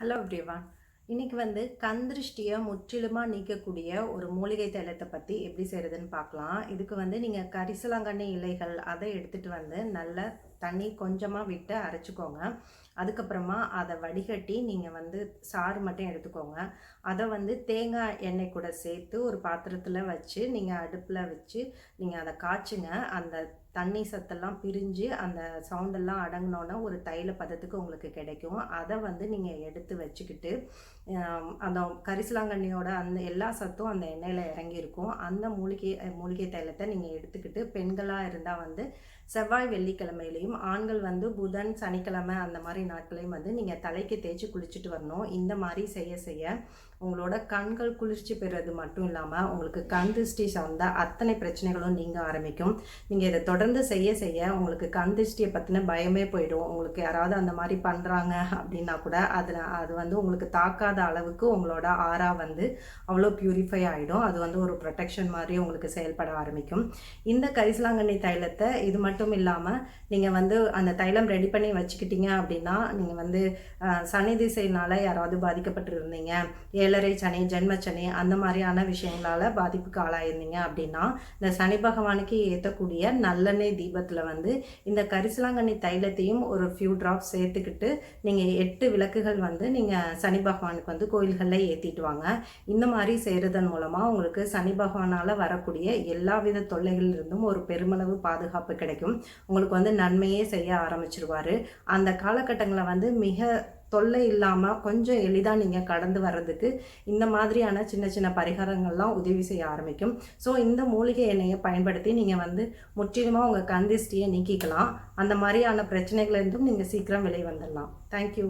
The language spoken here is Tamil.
ஹலோ எவ்ரிவான் இன்னைக்கு வந்து கந்திருஷ்டியை முற்றிலுமாக நீக்கக்கூடிய ஒரு மூலிகை தைலத்தை பற்றி எப்படி செய்கிறதுன்னு பார்க்கலாம். இதுக்கு வந்து நீங்கள் கரிசலாங்கண்ணி இலைகள் அதை எடுத்துகிட்டு வந்து நல்ல தண்ணி கொஞ்சமாக விட்டு அரைச்சிக்கோங்க. அதுக்கப்புறமா அதை வடிகட்டி நீங்கள் வந்து சாறு மட்டும் எடுத்துக்கோங்க. அதை வந்து தேங்காய் எண்ணெய் கூட சேர்த்து ஒரு பாத்திரத்தில் வச்சு நீங்கள் அடுப்பில் வச்சு நீங்கள் அதை காய்ச்சுங்க. அந்த தண்ணி சத்தெல்லாம் பிரிஞ்சு அந்த சவுண்டெல்லாம் அடங்கினோன்னா ஒரு தைல பதத்துக்கு உங்களுக்கு கிடைக்கும். அதை வந்து நீங்கள் எடுத்து வச்சுக்கிட்டு அந்த கரிசலாங்கண்ணியோட அந்த எல்லா சத்தும் அந்த எண்ணெயில் இறங்கியிருக்கும். அந்த மூலிகை மூலிகை தைலத்தை நீங்கள் எடுத்துக்கிட்டு பெண்களாக இருந்தால் வந்து செவ்வாய் வெள்ளிக்கிழமையிலையும் ஆண்கள் வந்து புதன் சனிக்கிழமை அந்த மாதிரி நாட்களையும் வந்து நீங்கள் தலைக்கு தேய்ச்சி குளிச்சுட்டு வரணும். இந்த மாதிரி செய்ய செய்ய உங்களோட கண்கள் குளிர்ச்சி பெறுறது மட்டும் இல்லாமல் உங்களுக்கு கண் திருஷ்டி சார்ந்த அத்தனை பிரச்சனைகளும் நீங்கள் ஆரம்பிக்கும். நீங்கள் இதை தொடர்ந்து செய்ய செய்ய உங்களுக்கு கண் திருஷ்டியை பற்றின பயமே போயிடும். உங்களுக்கு யாராவது அந்த மாதிரி பண்ணுறாங்க அப்படின்னா கூட அதில் அது வந்து உங்களுக்கு தாக்காத அளவுக்கு உங்களோட ஆறா வந்து அவ்வளோ பியூரிஃபை ஆகிடும் அது வந்து ஒரு ப்ரொடெக்ஷன் மாதிரி உங்களுக்கு செயல்பட ஆரம்பிக்கும். இந்த கரிசலாங்கண்ணி தைலத்தை இது மட்டும் இல்லாமல் நீங்கள் வந்து அந்த தைலம் ரெடி பண்ணி வச்சுக்கிட்டீங்க அப்படின்னா நீங்கள் வந்து சனி திசையினால யாராவது பாதிக்கப்பட்டிருந்தீங்க. ஏழரை சனி ஜென்மச்சனி அந்த மாதிரியான விஷயங்களால் பாதிப்புக்கு ஆளாயிருந்தீங்க அப்படின்னா இந்த சனி பகவானுக்கு ஏற்றக்கூடிய நல்லெண்ணெய் தீபத்தில் வந்து இந்த கரிசலாங்கண்ணி தைலத்தையும் ஒரு ஃபியூ ட்ராப்ஸ் சேர்த்துக்கிட்டு நீங்கள் எட்டு விளக்குகள் வந்து நீங்கள் சனி பகவானுக்கு வந்து கோயில்களில் ஏற்றிட்டு வாங்க. இந்த மாதிரி செய்கிறதன் மூலமாக உங்களுக்கு சனி பகவானால் வரக்கூடிய எல்லா வித தொல்லைகளிலிருந்தும் ஒரு பெருமளவு பாதுகாப்பு கிடைக்கும். உங்களுக்கு வந்து நன்மை நன்மையே செய்ய ஆரம்பிச்சிருவாரு. அந்த காலகட்டங்களில் வந்து மிக தொல்லை இல்லாமல் கொஞ்சம் எளிதாக நீங்கள் கடந்து வர்றதுக்கு இந்த மாதிரியான சின்ன சின்ன பரிகாரங்கள்லாம் உதவி செய்ய ஆரம்பிக்கும். ஸோ இந்த மூலிகை எண்ணெயை பயன்படுத்தி நீங்கள் வந்து முற்றிலுமாக உங்கள் கந்திஷ்டியை நீக்கிக்கலாம். அந்த மாதிரியான பிரச்சனைகளிலிருந்தும் நீங்கள் சீக்கிரம் வெளியே வந்துடலாம் தேங்க்யூ